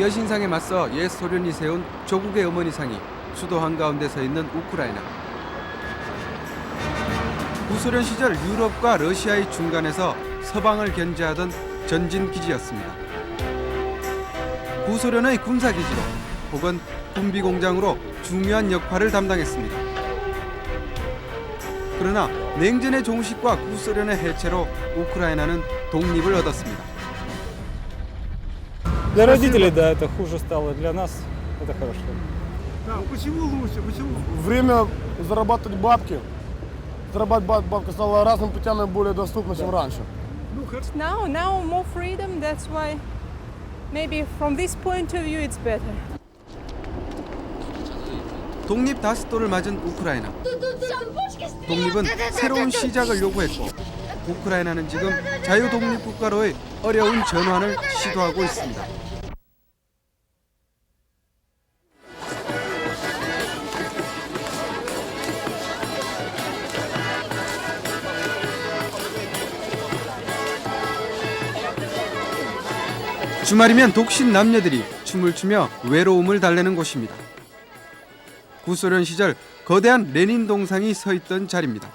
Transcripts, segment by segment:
여신상에 맞서 옛 소련이 세운 조국의 어머니상이 수도 한가운데 서 있는 우크라이나. 구소련 시절 유럽과 러시아의 중간에서 서방을 견제하던 전진 기지였습니다. 구소련의 군사 기지로 혹은 군비 공장으로 중요한 역할을 담당했습니다. 그러나 냉전의 종식과 구소련의 해체로 우크라이나는 독립을 얻었습니다. Для родителей, да, это хуже стало. Для нас это хорошо. Да, почему лучше? Почему? Время зарабатывать бабки, зарабатывать баб- бабки стало разными путями более доступно, чем раньше. Ну, хорошо. Now, now more freedom. That's why maybe from this point of view it's better. 독립 다스도를 맞은 우크라이나. 독립은 새로운 시작을 요구했고 우크라이나는 지금 자유 독립 국가로의 어려운 전환을 시도하고 있습니다. 주말이면 독신 남녀들이 춤을 추며 외로움을 달래는 곳입니다. 구소련 시절 거대한 레닌 동상이 서 있던 자리입니다.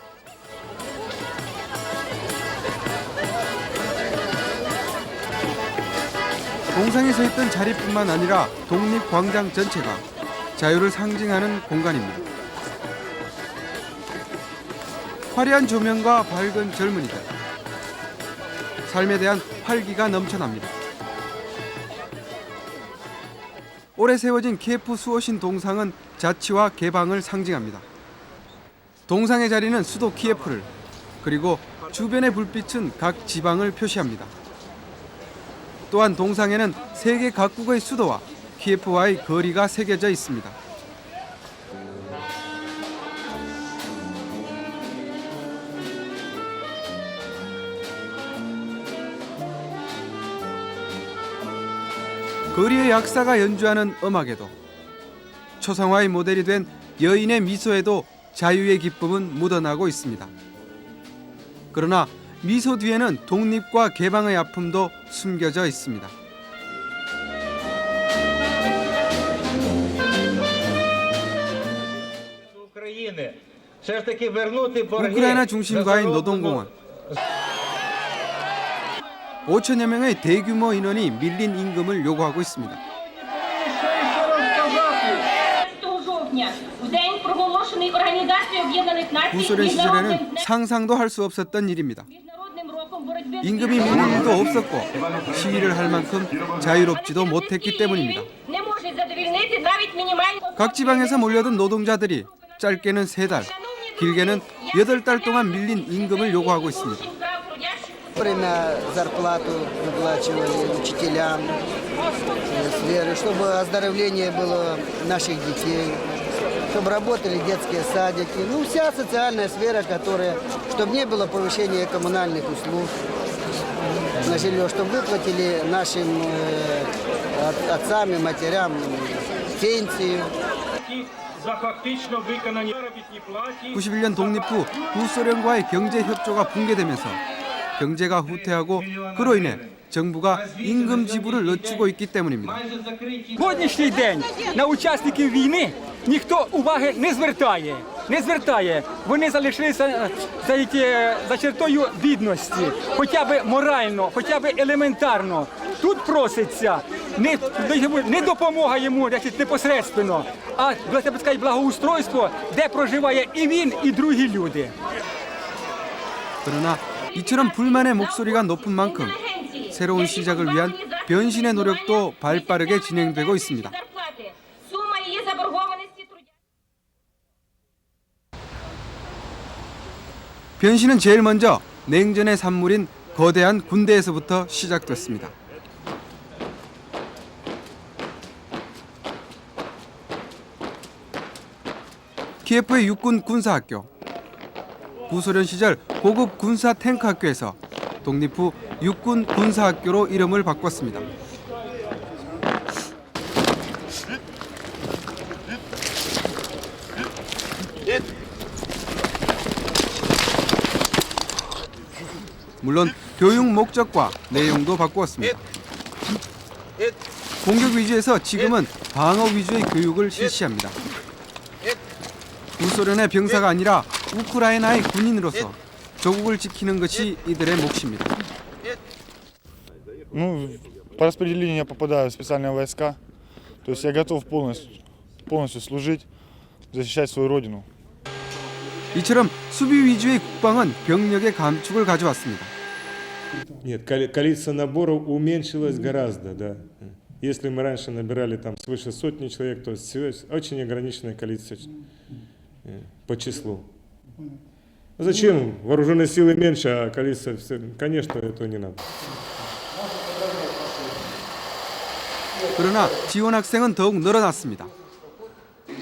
동상이 서 있던 자리뿐만 아니라 독립광장 전체가 자유를 상징하는 공간입니다. 화려한 조명과 밝은 젊은이들. 삶에 대한 활기가 넘쳐납니다. 올해 세워진 키예프 수호신 동상은 자치와 개방을 상징합니다. 동상의 자리는 수도 키예프를 그리고 주변의 불빛은 각 지방을 표시합니다. 또한 동상에는 세계 각국의 수도와 키예프와의 거리가 새겨져 있습니다. 거리의 약사가 연주하는 음악에도 초상화의 모델이 된 여인의 미소에도 자유의 기쁨은 묻어나고 있습니다. 그러나 미소 뒤에는 독립과 개방의 아픔도 숨겨져 있습니다. 우크라이나 중심가인 노동공원 5천여 명의 대규모 인원이 밀린 임금을 요구하고 있습니다. 구소련 시절에는 상상도 할 수 없었던 일입니다. 임금이 밀릴 일도 없었고 시위를 할 만큼 자유롭지도 못했기 때문입니다. 각 지방에서 몰려든 노동자들이 짧게는 3달, 길게는 8달 동안 밀린 임금을 요구하고 있습니다. прав трудящих Время зарплату выплачивали учителям э, с веры, чтобы оздоровление было наших детей, чтобы работали детские садики. Ну, вся социальная сфера, которая, чтобы не было повышения коммунальных услуг на жилье, чтобы выплатили нашим э, от- отцам и матерям пенсию. за фактично виконані заробітні платі. 91년 독립 후 구소련과의 경제 협조가 붕괴되면서 경제가 후퇴하고 그로 인해 정부가 임금 지불을 늦추고 있기 때문입니다. Майже закриті Сьогоднішній день на учасників війни ніхто уваги не звертає. Не звертає. Вони залишилися е, за, які- за чертою бідності, хоча б морально, хоча б елементарно. Тут проситься не, не допомога йому значить, непосередньо, а так би сказати, благоустройство, де проживає і він, і другі люди. 그러나 이처럼 불만의 목소리가 높은 만큼 새로운 시작을 위한 변신의 노력도 발빠르게 진행되고 있습니다. 변신은 제일 먼저 냉전의 산물인 거대한 군대에서부터 시작됐습니다. 키예프의 육군 군사학교 구소련 시절 고급 군사 탱크 학교에서 독립 후 육군 군사 학교로 이름을 바꿨습니다. 물론 교육 목적과 내용도 바꾸었습니다. 공격 위주에서 지금은 방어 위주의 교육을 실시합니다. 구소련의 병사가 아니라 우크라이나의 군인으로서 조국을 지키는 것이 이들의 몫입니다. Ну, по распределению я попадаю в специальные войска. То есть я готов полностью, полностью служить, защищать свою родину. 이처럼 수비 위주의 국방은 병력의 감축을 가져왔습니다. Нет, коли- количество наборов уменьшилось гораздо, да. Если мы раньше набирали там свыше сотни человек, то сейчас очень ограниченное количество э, по числу. Зачем? Вооруженные силы меньше, а количество... всё- Конечно, этого не надо. 그러나 지원 학생은 더욱 늘어났습니다.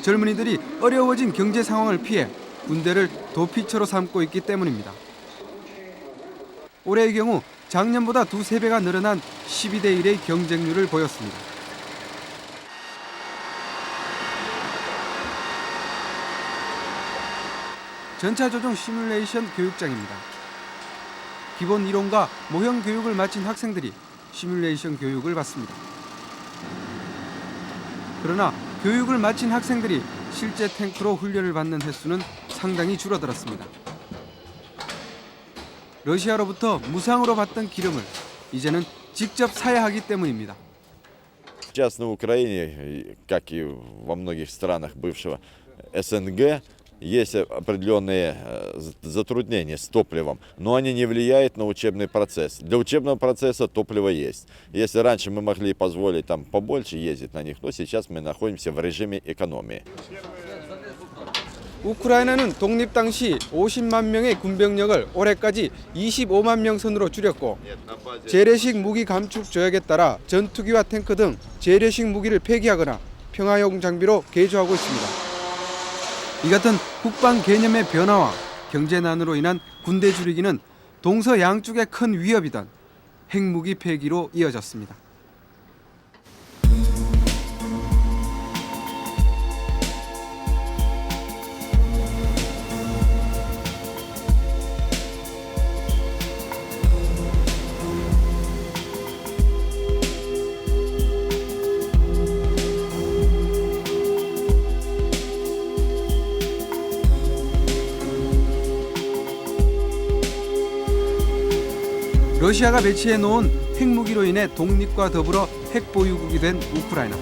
젊은이들이 어려워진 경제 상황을 피해 군대를 도피처로 삼고 있기 때문입니다. 올해의 경우 작년보다 두세 배가 늘어난 12대 1의 경쟁률을 보였습니다. 전차 조종 시뮬레이션 교육장입니다. 기본 이론과 모형 교육을 마친 학생들이 시뮬레이션 교육을 받습니다. 그러나 교육을 마친 학생들이 실제 탱크로 훈련을 받는 횟수는 상당히 줄어들었습니다. 러시아로부터 무상으로 받던 기름을 이제는 직접 사야 하기 때문입니다. Сейчас на Украине, и как и во многих странах бывшего СНГ, есть определенные э, з- затруднения с топливом, но они не влияют на учебный процесс. Для учебного процесса топливо есть. Если раньше мы могли позволить там побольше ездить на них, то сейчас мы находимся в режиме экономии. 우크라이나는 독립 당시 50만 명의 군병력을 올해까지 25만 명 선으로 줄였고 재래식 무기 감축 조약에 따라 전투기와 탱크 등 재래식 무기를 폐기하거나 평화용 장비로 개조하고 있습니다. 이 같은 국방 개념의 변화와 경제난으로 인한 군대 줄이기는 동서 양쪽에 큰 위협이던 핵무기 폐기로 이어졌습니다. 러시아가 배치해 놓은 핵무기로 인해 독립과 더불어 핵 보유국이 된 우크라이나.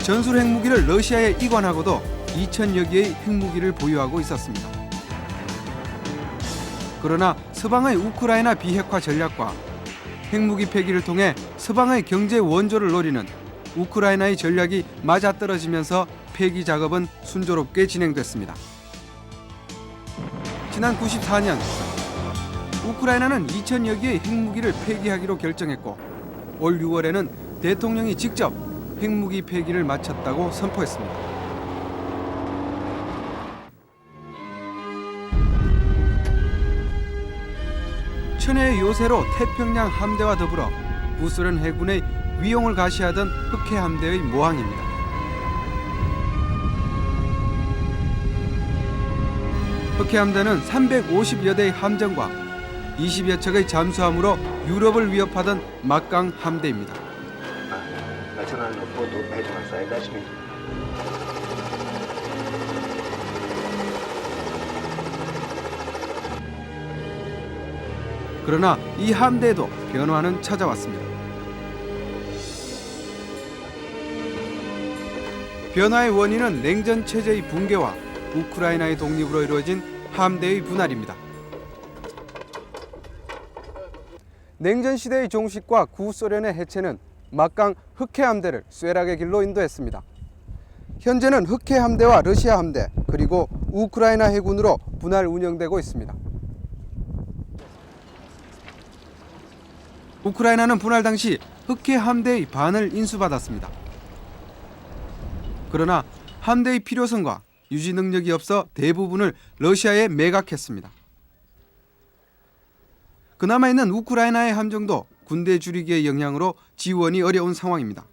전술 핵무기를 러시아에 이관하고도 2천여 개의 핵무기를 보유하고 있었습니다. 그러나 서방의 우크라이나 비핵화 전략과 핵무기 폐기를 통해 서방의 경제 원조를 노리는 우크라이나의 전략이 맞아떨어지면서 폐기 작업은 순조롭게 진행됐습니다. 지난 94년 우크라이나는 2천여 개의 핵무기를 폐기하기로 결정했고 올 6월에는 대통령이 직접 핵무기 폐기를 마쳤다고 선포했습니다. 천혜의 요새로 태평양 함대와 더불어 구소련 해군의 위용을 가시하던 흑해 함대의 모항입니다. 흑해 함대는 350여 대의 함정과 20여 척의 잠수함으로 유럽을 위협하던 막강 함대입니다. 그러나 이 함대에도 변화는 찾아왔습니다. 변화의 원인은 냉전 체제의 붕괴와 우크라이나의 독립으로 이루어진 함대의 분할입니다. 냉전 시대의 종식과 구소련의 해체는 막강 흑해 함대를 쇠락의 길로 인도했습니다. 현재는 흑해 함대와 러시아 함대 그리고 우크라이나 해군으로 분할 운영되고 있습니다. 우크라이나는 분할 당시 흑해 함대의 반을 인수받았습니다. 그러나 함대의 필요성과 유지 능력이 없어 대부분을 러시아에 매각했습니다. 그나마 있는 우크라이나의 함정도 군대 줄이기의 영향으로 지원이 어려운 상황입니다.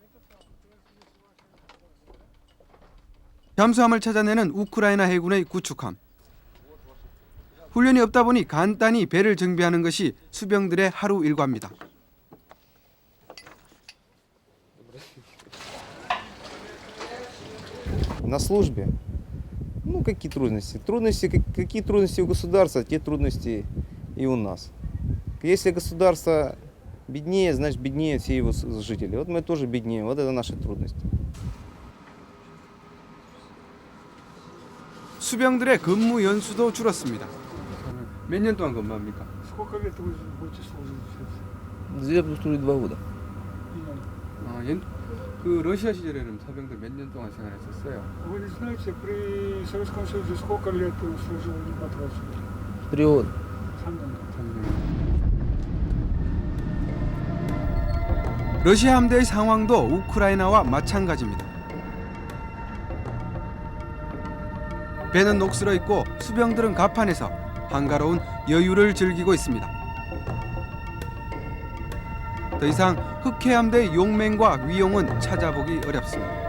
잠수함을 찾아내는 우크라이나 해군의 구축함. 훈련이 없다 보니 간단히 배를 정비하는 것이 수병들의 하루 일과입니다. На службе? Ну, какие трудности? Трудности, как- какие трудности у государства, те трудности и у нас. Если государство беднее, значит беднее все его с- жители. Вот мы тоже беднее, вот это наши трудности. 수병들의 근무 연수도 줄었습니다. 몇 년 동안 근무합니까? Сколько лет вы будете служить сейчас? Я буду служить два года. 아, 옛, 그 러시아 시절에는 사병들 몇 년 동안 생활했었어요. Вы не знаете, при Советском Союзе сколько лет служил матрос? Три года. 러시아 함대의 상황도 우크라이나와 마찬가지입니다. 배는 녹슬어 있고 수병들은 갑판에서 한가로운 여유를 즐기고 있습니다. 더 이상 흑해함대의 용맹과 위용은 찾아보기 어렵습니다.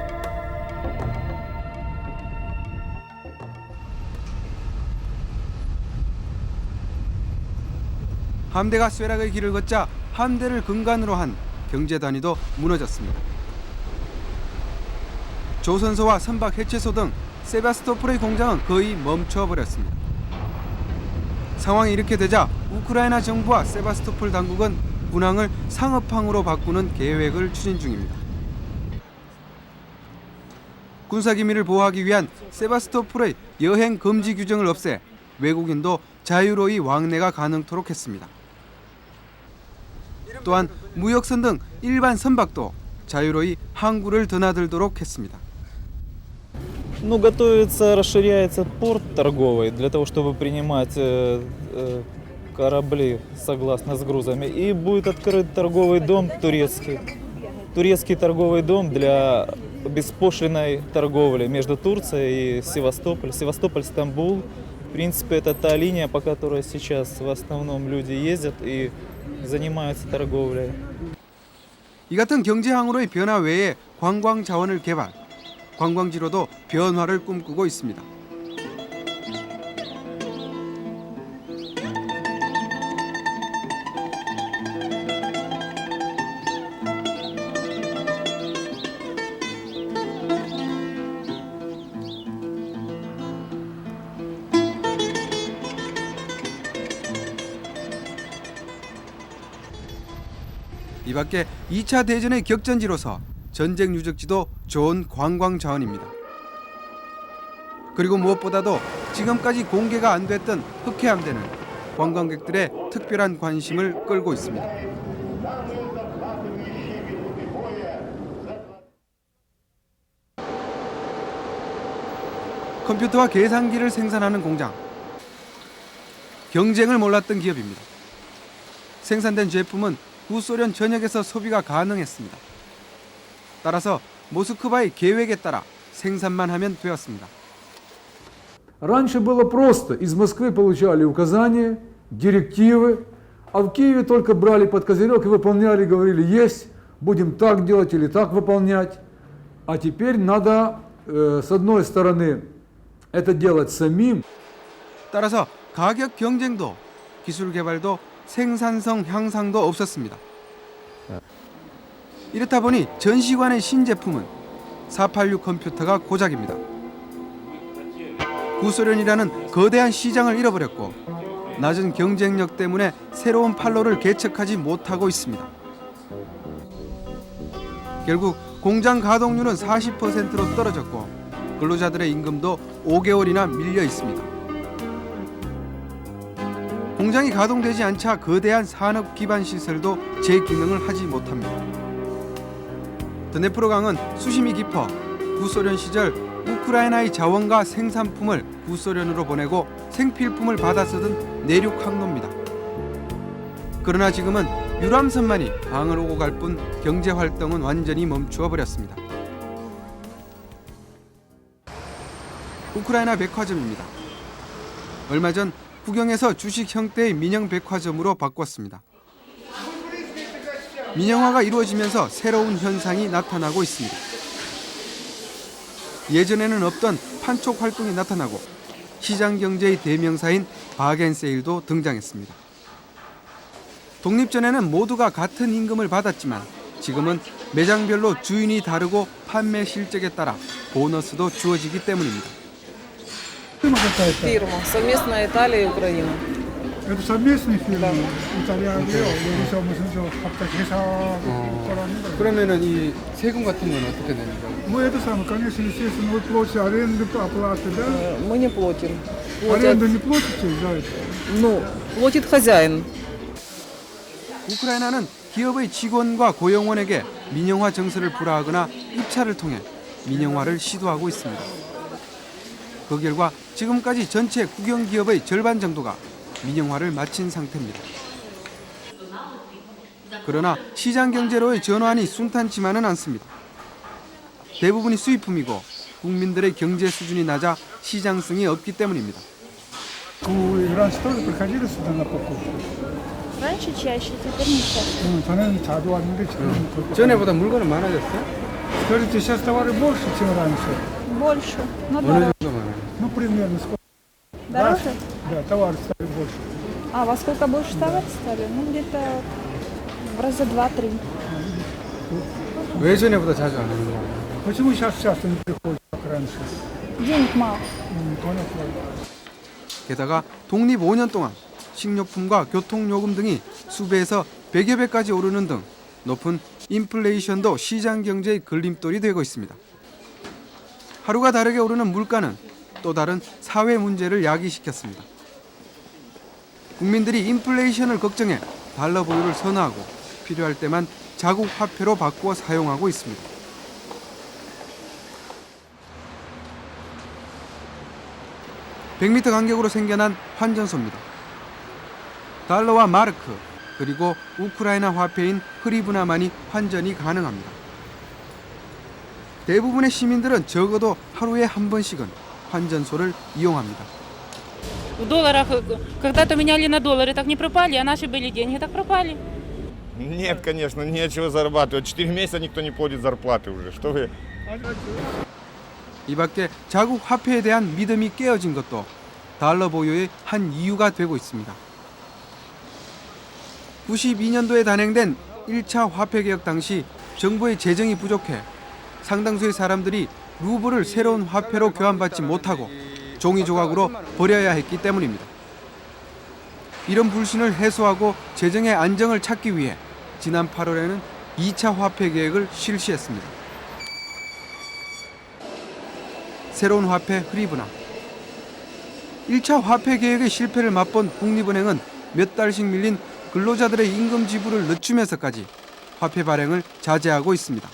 함대가 쇠락의 길을 걷자 함대를 근간으로 한 경제 단위도 무너졌습니다. 조선소와 선박 해체소 등 세바스토폴의 공장은 거의 멈춰버렸습니다. 상황이 이렇게 되자 우크라이나 정부와 세바스토폴 당국은 군항을 상업항으로 바꾸는 계획을 추진 중입니다. 군사 기밀을 보호하기 위한 세바스토폴의 여행 금지 규정을 없애 외국인도 자유로이 왕래가 가능토록 했습니다. 또한 무역선 등 일반 선박도 자유로이 항구를 드나들도록 했습니다. Ну, готовится, расширяется порт торговый для того, чтобы принимать э, э, корабли согласно с грузами. И будет открыт торговый дом турецкий. Турецкий торговый дом для беспошлиной торговли между Турцией и Севастополь. Севастополь-Стамбул. В принципе, это та линия, по которой сейчас в основном люди ездят и занимаются торговлей. 이 같은 경제 항으로의 변화 외에 관광 자원을 개발, 관광지로도 변화를 꿈꾸고 있습니다. 이 밖에 2차 대전의 격전지로서 전쟁 유적지도 좋은 관광 자원입니다. 그리고 무엇보다도 지금까지 공개가 안 됐던 흑해함대는 관광객들의 특별한 관심을 끌고 있습니다. 컴퓨터와 계산기를 생산하는 공장. 경쟁을 몰랐던 기업입니다. 생산된 제품은 구소련 전역에서 소비가 가능했습니다. 따라서 모스크바의 계획에 따라 생산만 하면 되었습니다. Раньше было просто. Из Москвы получали указания, директивы, а в Киеве только брали под козырек и выполняли, говорили, есть, будем так делать или так выполнять. А теперь надо, э, с одной стороны, это делать самим, 따라서 가격 경쟁도 기술 개발도 생산성 향상도 없었습니다. 이렇다 보니 전시관의 신제품은 486 컴퓨터가 고작입니다. 구소련이라는 거대한 시장을 잃어버렸고 낮은 경쟁력 때문에 새로운 판로를 개척하지 못하고 있습니다. 결국 공장 가동률은 40%로 떨어졌고 근로자들의 임금도 5개월이나 밀려 있습니다. 공장이 가동되지 않자 거대한 산업 기반 시설도 제 기능을 하지 못합니다. 드네프로강은 수심이 깊어 구소련 시절 우크라이나의 자원과 생산품을 구소련으로 보내고 생필품을 받아 쓰던 내륙 항로입니다. 그러나 지금은 유람선만이 강을 오고 갈 뿐 경제 활동은 완전히 멈추어 버렸습니다. 우크라이나 백화점입니다. 얼마 전 국영에서 주식 형태의 민영 백화점으로 바꿨습니다. 민영화가 이루어지면서 새로운 현상이 나타나고 있습니다. 예전에는 없던 판촉 활동이 나타나고 시장 경제의 대명사인 바겐 세일도 등장했습니다. 독립 전에는 모두가 같은 임금을 받았지만 지금은 매장별로 주인이 다르고 판매 실적에 따라 보너스도 주어지기 때문입니다. Фирма. Совместная Италия и Украина. Это совместные фирмы, итальянские, 여기서 무슨 저 갑자기 회사 거라는 거. 그러면은 이 세금 같은 건 어떻게 되는 거예요? Ну, это самое, конечно, естественно, вы платите аренду, оплаты, да? Э, Мы не платим. Аренду не платите за это? Ну, платит хозяин. 우크라이나는 기업의 직원과 고용원에게 민영화 정서를 불화하거나 입찰을 통해 민영화를 시도하고 있습니다. 그 결과 지금까지 전체 국영 기업의 절반 정도가 민영화를 마친 상태입니다. 그러나 시장 경제로의 전환이 순탄치만은 않습니다. 대부분이 수입품이고 국민들의 경제 수준이 낮아 시장성이 없기 때문입니다. Вы раньше тоже приходили сюда на покупку? Раніше чаще, тепер не чаще. Ну, 전에는 자주 왔는데 지금 그렇게 전에보다 물건은 많아졌어요? Скажите, сейчас товары больше, чем раньше? Больше, но 어느 дороже. 정도 많아요? Ну, примерно сколько? Дороже? Да, товары стали больше. А во сколько больше товар стали? Ну, где-то в раза два-три. 왜 전에보다 자주 안 오는 거예요? Почему сейчас часто не приходят, как раньше? Денег мало. Не понял. 게다가 독립 5년 동안 식료품과 교통요금 등이 수배에서 100여 배까지 오르는 등 높은 인플레이션도 시장 경제의 걸림돌이 되고 있습니다. 하루가 다르게 오르는 물가는 또 다른 사회 문제를 야기시켰습니다. 국민들이 인플레이션을 걱정해 달러 보유를 선호하고 필요할 때만 자국 화폐로 바꾸어 사용하고 있습니다. (100m) 간격으로 생겨난 환전소입니다. 달러와 마르크 그리고 우크라이나 화폐인 흐리브나만이 환전이 가능합니다. 대부분의 시민들은 적어도 하루에 한 번씩은 환전소를 이용합니다. В долларах э, когда-то меняли на доллары, так не пропали, а наши были деньги, так пропали. Нет, конечно, нечего зарабатывать. Четыре месяца никто не платит зарплаты уже. Что вы? 이 밖에 자국 화폐에 대한 믿음이 깨어진 것도 달러 보유의 한 이유가 되고 있습니다. 92년도에 단행된 1차 화폐 개혁 당시 정부의 재정이 부족해 상당수의 사람들이 루블을 새로운 화폐로 교환받지 못하고 종이 조각으로 버려야 했기 때문입니다. 이런 불신을 해소하고 재정의 안정을 찾기 위해 지난 8월에는 2차 화폐 계획을 실시했습니다. 새로운 화폐 흐리브나 1차 화폐 계획의 실패를 맛본 국립은행은 몇 달씩 밀린 근로자들의 임금 지불을 늦추면서까지 화폐 발행을 자제하고 있습니다.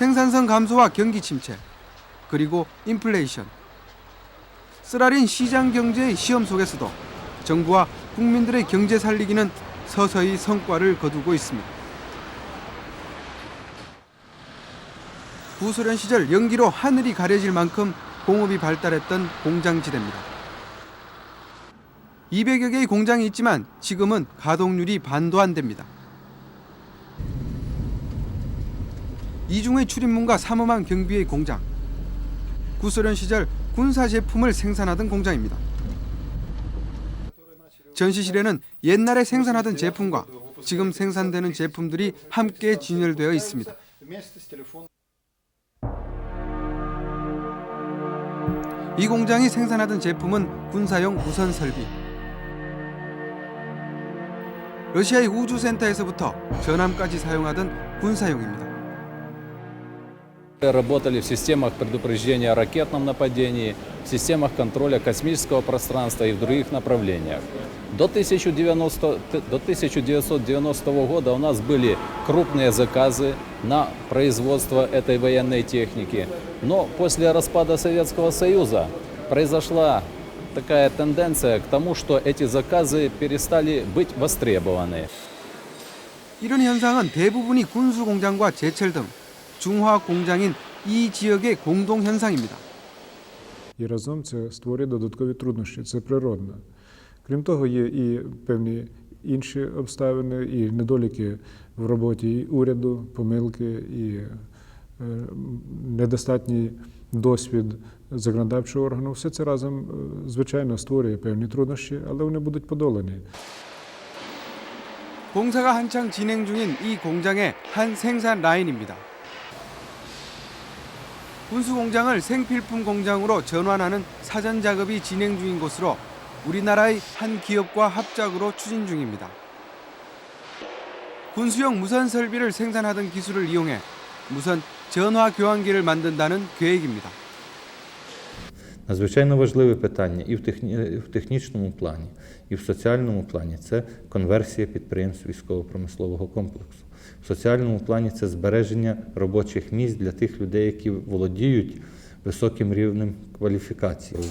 생산성 감소와 경기 침체 그리고 인플레이션 쓰라린 시장 경제의 시험 속에서도 정부와 국민들의 경제 살리기는 서서히 성과를 거두고 있습니다. 구소련 시절 연기로 하늘이 가려질 만큼 공업이 발달했던 공장지대입니다. 200여 개의 공장이 있지만 지금은 가동률이 반도 안 됩니다. 이중의 출입문과 삼엄한 경비의 공장. 구소련 시절 군사 제품을 생산하던 공장입니다. 전시실에는 옛날에 생산하던 제품과 지금 생산되는 제품들이 함께 진열되어 있습니다. 이 공장이 생산하던 제품은 군사용 무선 설비. 러시아의 우주센터에서부터 전함까지 사용하던 군사용입니다. Работали в системах предупреждения о ракетном нападении, в системах контроля космического пространства и в других направлениях. До, 1090, до 1990 года у нас были крупные заказы на производство этой военной техники. Но после распада Советского Союза произошла такая тенденция к тому, что эти заказы перестали быть востребованы. 이런 현상은 대부분이 군수 공장과 제철 등 중화 공장인 이 지역의 공동 현상입니다. І разом це створює додаткові труднощі, це природно. Крім того, є і певні інші обставини, і недоліки в роботі і уряду, помилки, і е, недостатній досвід законодавчого органу. Все це разом, е, звичайно, створює певні труднощі, але вони будуть подолані. 공사가 한창 진행 중인 이 공장의 한 생산 라인입니다. 군수 공장을 생필품 공장으로 전환하는 사전 작업이 진행 중인 곳으로 우리나라의 한 기업과 합작으로 추진 중입니다. 군수용 무선 설비를 생산하던 기술을 이용해 무선 전화 교환기를 만든다는 계획입니다. Надзвичайно важливе питання і в, техні... в технічному плані, і в соціальному плані це конверсія підприємств військово-промислового комплексу. В соціальному плані це збереження робочих місць для тих людей, які володіють високим рівнем кваліфікації.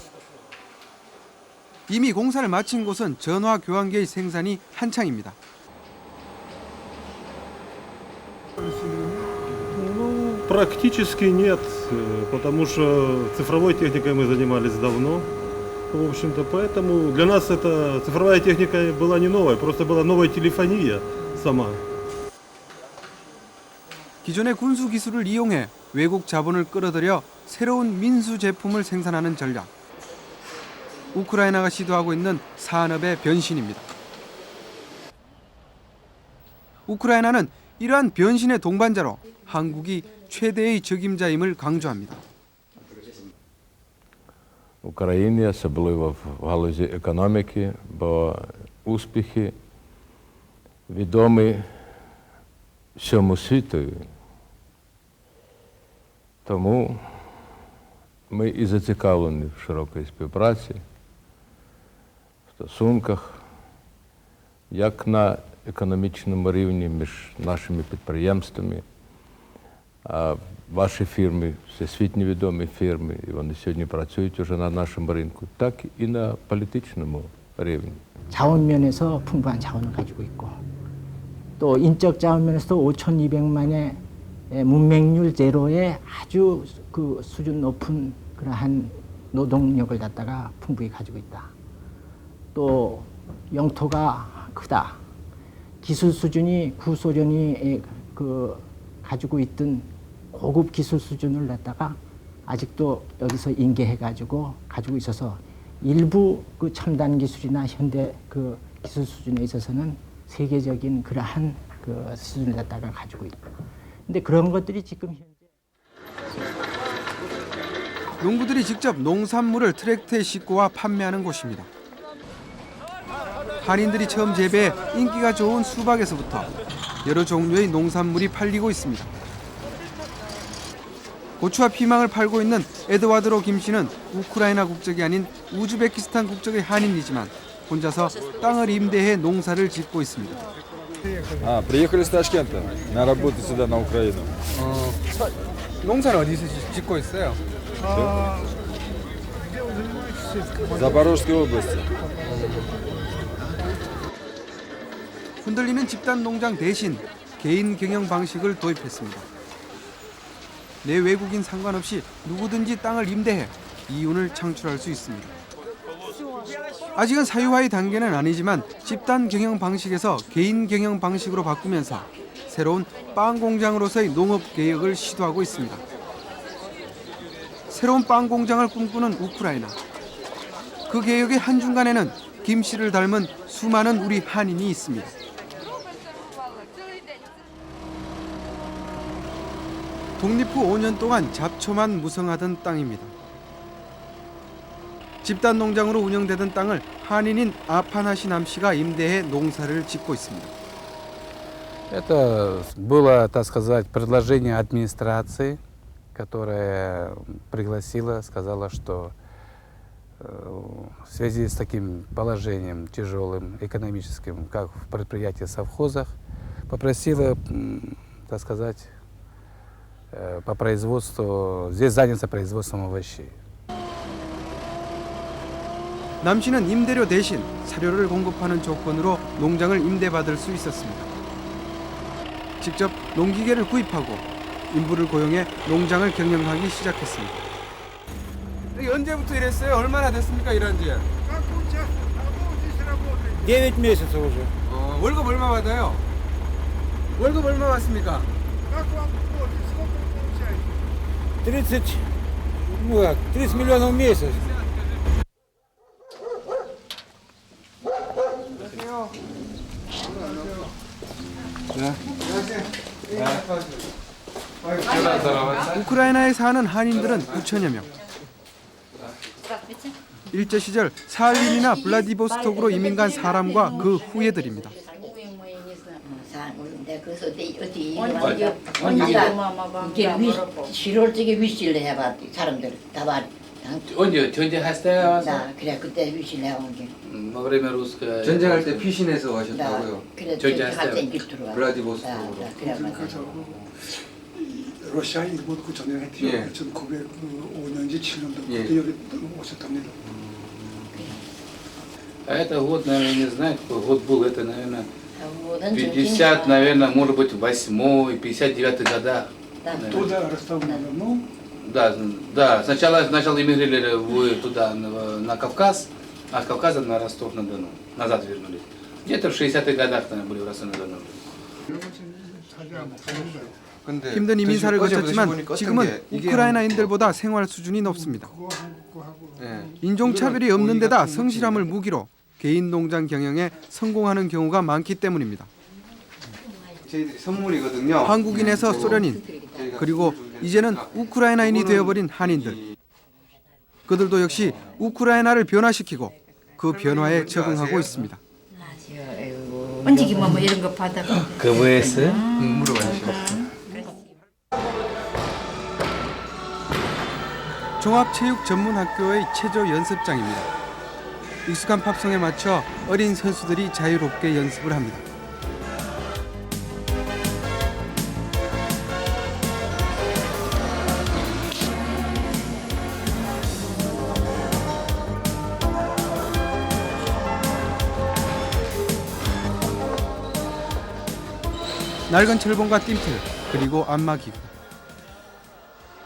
이미 공사를 마친 곳은 전화 교환기의 생산이 한창입니다. практически нет, э, потому что цифровой техникой мы занимались давно. В общем-то, поэтому для нас эта цифровая техника была не новая, просто была новая телефония сама. 기존의 군수 기술을 이용해 외국 자본을 끌어들여 새로운 민수 제품을 생산하는 전략. 우크라이나가 시도하고 있는 산업의 변신입니다. 우크라이나는 이러한 변신의 동반자로 한국이 최대의 적임자임을 강조합니다. Україні, особливо в галузі економіки, бо успіхи відомі всьому світу. Тому ми і зацікавлені в широкій співпраці, в стосунках, як на економічному рівні між нашими підприємствами, а ваші фірми, всесвітньо відомі фірми, і вони сьогодні працюють уже на нашому ринку, так і на політичному рівні. 자원 면에서 풍부한 자원을 가지고 있고 또 인적 자원 면에서도 5,200만의 문맹률 제로의 아주 그 수준 높은 그러한 노동력을 갖다가 풍부히 가지고 있다. 또 영토가 크다. 기술 수준이 구소련이 그 가지고 있던 고급 기술 수준을 갖다가 아직도 여기서 인계해 가지고 가지고 있어서 일부 그 첨단 기술이나 현대 그 기술 수준에 있어서는 세계적인 그러한 그 수준을 갖다가 가지고 있다. 근데 그런 것들이 지금 농부들이 직접 농산물을 트랙터에 싣고와 판매하는 곳입니다. 한인들이 처음 재배해 인기가 좋은 수박에서부터 여러 종류의 농산물이 팔리고 있습니다. 고추와 피망을 팔고 있는 에드와드로 김 씨는 우크라이나 국적이 아닌 우즈베키스탄 국적의 한인이지만 혼자서 땅을 임대해 농사를 짓고 있습니다. А, приехали с Ташкента на работу сюда, на Украину. 농사는 어디서 짓고 있어요? Запорожской области. 흔들리는 집단 농장 대신 개인 경영 방식을 도입했습니다. 내 외국인 상관없이 누구든지 땅을 임대해 이윤을 창출할 수 있습니다. 아직은 사유화의 단계는 아니지만 집단 경영 방식에서 개인 경영 방식으로 바꾸면서 새로운 빵 공장으로서의 농업 개혁을 시도하고 있습니다. 새로운 빵 공장을 꿈꾸는 우크라이나. 그 개혁의 한중간에는 김 씨를 닮은 수많은 우리 한인이 있습니다. 독립 후 5년 동안 잡초만 무성하던 땅입니다. 집단 농장으로 운영되던 땅을 한인인 아파나시 남 씨가 임대해 농사를 짓고 있습니다. Это было, так сказать, предложение администрации, которая пригласила, сказала, что э, в связи с таким положением тяжелым экономическим, как в предприятии совхозах, попросила, м, так сказать, э, по производству, здесь заняться производством овощей. 남 씨는 임대료 대신 사료를 공급하는 조건으로 농장을 임대받을 수 있었습니다. 직접 농기계를 구입하고 인부를 고용해 농장을 경영하기 시작했습니다. 언제부터 일했어요? 얼마나 됐습니까 일한 지? 9 месяцев уже. 어, 월급 얼마 받아요? 월급 얼마 받습니까? 30, ну как, 30 миллионов в месяц. 우크라이나에 사는 한인들은 9천여 명. 일제 시절 사할린이나 블라디보스톡으로 이민 간 사람과 그 후예들입니다. 그래서 어디 어디 이게 위 실월적에 위시를 해봤지 사람들 다 봐. 언제 전쟁할 때 와서 나 그래 그때 위시를 해온 게. во время русское 전쟁할 때 피신해서 나 가셨다고요? 그래 전쟁할 할때 때 길 들어와. 블라디보스톡으로. 그래 맞아. 러시아 일본 그 전쟁했죠. 예. 1905년지 7년도 예. 그때 여기 오셨답니다. А это год, наверное, не знаю, какой год был, это, наверное, 뭐든 50, наверное, может быть, 8 59 годах. Туда расставлено, ну, Да, да. Сначала, сначала эмигрировали в, туда, на, на Кавказ, а с Кавказа на Ростов-на-Дону. Назад вернулись. Где-то в 60-х годах там были в Ростов-на-Дону. 힘든 이민사를 거쳤지만 지금은 우크라이나인들보다 생활 수준이 높습니다. 인종차별이 없는 데다 성실함을 무기로 개인 농장 경영에 성공하는 경우가 많기 때문입니다. 선물이거든요. 한국인에서 네, 네. 소련인 그리고 이제는 우크라이나인이 되어버린 한인들. 그들도 역시 우크라이나를 변화시키고 그 변화에 적응하고 있습니다. 움직이면 뭐 이런 거 받아. 거부했어요? 물어봐주시고. 종합체육 전문학교의 체조 연습장입니다. 익숙한 팝송에 맞춰 어린 선수들이 자유롭게 연습을 합니다. 낡은 철봉과 띵틀 그리고 안마기구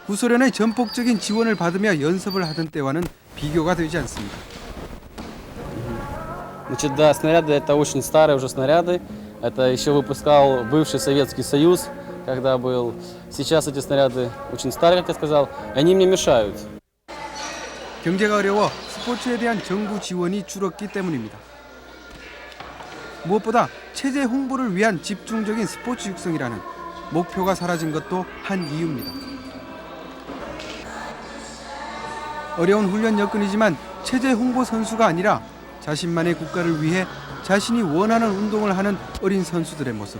구소련의 전폭적인 지원을 받으며 연습을 하던 때와는 비교가 되지 않습니다. Значит, да, снаряды это очень старые уже снаряды. Это еще выпускал бывший Советский Союз, когда был. Сейчас эти снаряды очень старые, как я сказал, и они мне мешают. 경제가 어려워 스포츠에 대한 정부 지원이 줄었기 때문입니다. 무엇보다 체제 홍보를 위한 집중적인 스포츠 육성이라는 목표가 사라진 것도 한 이유입니다. 어려운 훈련 여건이지만 체제 홍보 선수가 아니라 자신만의 국가를 위해 자신이 원하는 운동을 하는 어린 선수들의 모습.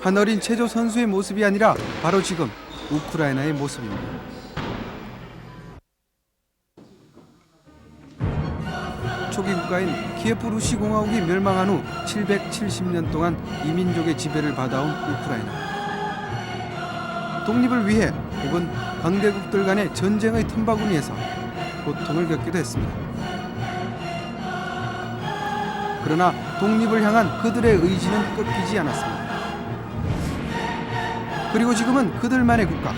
한 어린 체조 선수의 모습이 아니라 바로 지금 우크라이나의 모습입니다. 초기 국가인 키예프 루시 공화국이 멸망한 후 770년 동안 이민족의 지배를 받아온 우크라이나. 독립을 위해 혹은 강대국들 간의 전쟁의 틈바구니에서 고통을 겪기도 했습니다. 그러나 독립을 향한 그들의 의지는 꺾이지 않았습니다. 그리고 지금은 그들만의 국가,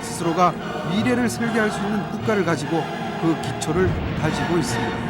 스스로가 미래를 설계할 수 있는 국가를 가지고 그 기초를 다지고 있습니다.